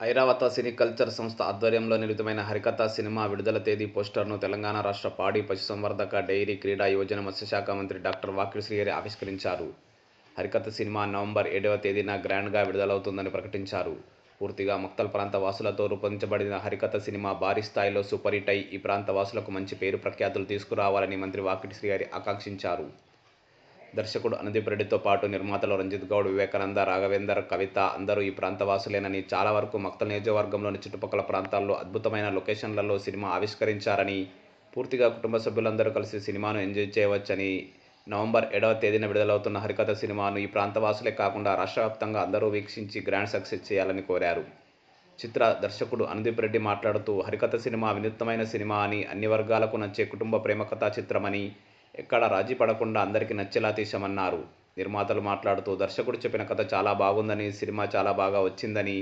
ఐరావత సినీ culture సంస్థ ఆధ్వర్యంలో నిర్మితమైన హరికథ సినిమా విడుదల తేదీ పోస్టర్ను తెలంగాణ రాష్ట్ర పాడి పశుసంవర్ధక డైరీ క్రీడా యువజన మత్స్యశాఖ మంత్రి డాక్టర్ వాకిడి శ్రీహరి ఆవిష్కరించారు. హరికథ సినిమా నవంబర్ ఏడవ తేదీన గ్రాండ్గా విడుదలవుతుందని ప్రకటించారు. పూర్తిగా మక్తల్ ప్రాంత వాసులతో రూపొందించబడిన హరికథ సినిమా భారీ స్థాయిలో సూపర్ హిట్ అయి ఈ ప్రాంత వాసులకు మంచి పేరు ప్రఖ్యాతులు తీసుకురావాలని మంత్రి వాకిటి శ్రీహరి ఆకాంక్షించారు. దర్శకుడు అనుదీప్ రెడ్డితో పాటు నిర్మాతలు రంజిత్ గౌడ్ వివేకానంద రాఘవేందర్ కవిత అందరూ ఈ ప్రాంతవాసులేనని చాలా వరకు మక్తల్ నియోజకవర్గంలోని చుట్టుపక్కల ప్రాంతాల్లో అద్భుతమైన లొకేషన్లలో సినిమా ఆవిష్కరించారని పూర్తిగా కుటుంబ సభ్యులందరూ కలిసి సినిమాను ఎంజాయ్ చేయవచ్చని నవంబర్ ఏడవ తేదీన విడుదలవుతున్న హరికథ సినిమాను ఈ ప్రాంతవాసులే కాకుండా రాష్ట్ర వ్యాప్తంగా అందరూ వీక్షించి గ్రాండ్ సక్సెస్ చేయాలని కోరారు. చిత్ర దర్శకుడు అనుదీప్ రెడ్డి మాట్లాడుతూ హరికథ సినిమా వినూత్నమైన సినిమా అని అన్ని వర్గాలకు నచ్చే కుటుంబ ప్రేమ కథా చిత్రమని ఎక్కడ రాజీ పడకుండా అందరికీ నచ్చేలా తీశామన్నారు. నిర్మాతలు మాట్లాడుతూ దర్శకుడు చెప్పిన కథ చాలా బాగుందని సినిమా చాలా బాగా వచ్చిందని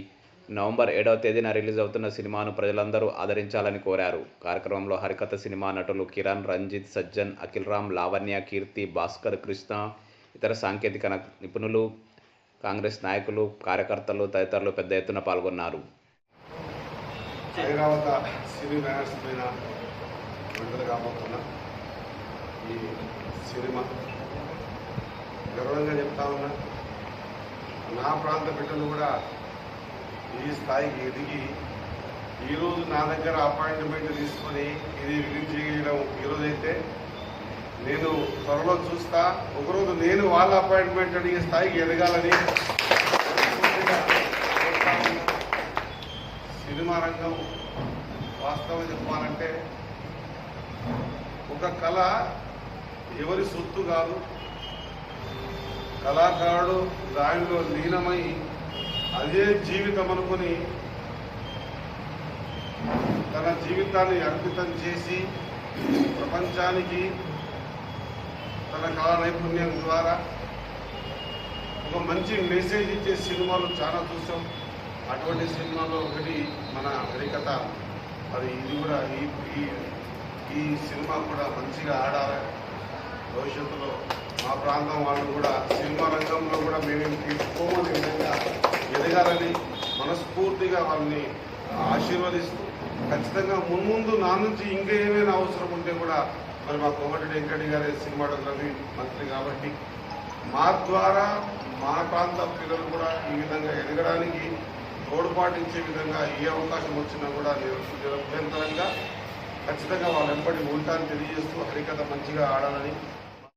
నవంబర్ ఏడవ తేదీన రిలీజ్ అవుతున్న సినిమాను ప్రజలందరూ ఆదరించాలని కోరారు. కార్యక్రమంలో హరికథ సినిమా నటులు కిరణ్ రంజిత్ సజ్జన్ అఖిల్ రామ్ లావణ్య కీర్తి భాస్కర్ కృష్ణ ఇతర సాంకేతిక నిపుణులు కాంగ్రెస్ నాయకులు కార్యకర్తలు తదితరులు పెద్ద ఎత్తున పాల్గొన్నారు. ఐరావత సినీ బ్యానర్స్ పైన విడుదల కాబోతున్న ఈ సినిమా. గర్వంగా చెప్తా ఉన్నా నా ప్రాంత బిడ్డలు కూడా ఈ స్థాయికి ఎదిగి ఈరోజు నా దగ్గర అపాయింట్మెంట్ తీసుకొని ఇది రిలీజ్ చేయడం ఈరోజైతే నేను త్వరలో చూస్తా ఒకరోజు నేను వాళ్ళ అపాయింట్మెంట్ అడిగే స్థాయికి ఎదగాలని సినిమా రంగం వాస్తవం చెప్పాలంటే ఒక కళ ఎవరి సొత్తు కాదు. కళాకారుడు దానిలో లీనమై అదే జీవితం అనుకుని తన జీవితాన్ని అర్పితం చేసి ప్రపంచానికి తన కళా నైపుణ్యం ద్వారా ఒక మంచి మెసేజ్ ఇచ్చే సినిమాలు చాలా చూసాం. అటువంటి సినిమాలో ఒకటి మన హరికథ. మరి ఇది కూడా ఈ ఈ సినిమా కూడా మంచిగా ఆడాలి. భవిష్యత్తులో మా ప్రాంతం వాళ్ళు కూడా సినిమా రంగంలో కూడా మేము తీసుకోమని విధంగా ఎదగాలని మనస్ఫూర్తిగా వాళ్ళని ఆశీర్వదిస్తూ ఖచ్చితంగా మున్ముందు నా నుంచి ఇంకా ఏమైనా అవసరం ఉంటే కూడా మరి మా కోమటి వెంకటి గారి సినిమాటోగ్రఫీ మంత్రి కాబట్టి మా ద్వారా మా ప్రాంత పిల్లలు కూడా ఈ విధంగా ఎదగడానికి తోడ్పాటించే విధంగా ఏ అవకాశం వచ్చినా కూడా నిర- నిరభ్యంతరంగా ఖచ్చితంగా వాళ్ళ వెంబడి ఉంటాన్ని తెలియజేస్తూ హరికథ మంచిగా ఆడాలని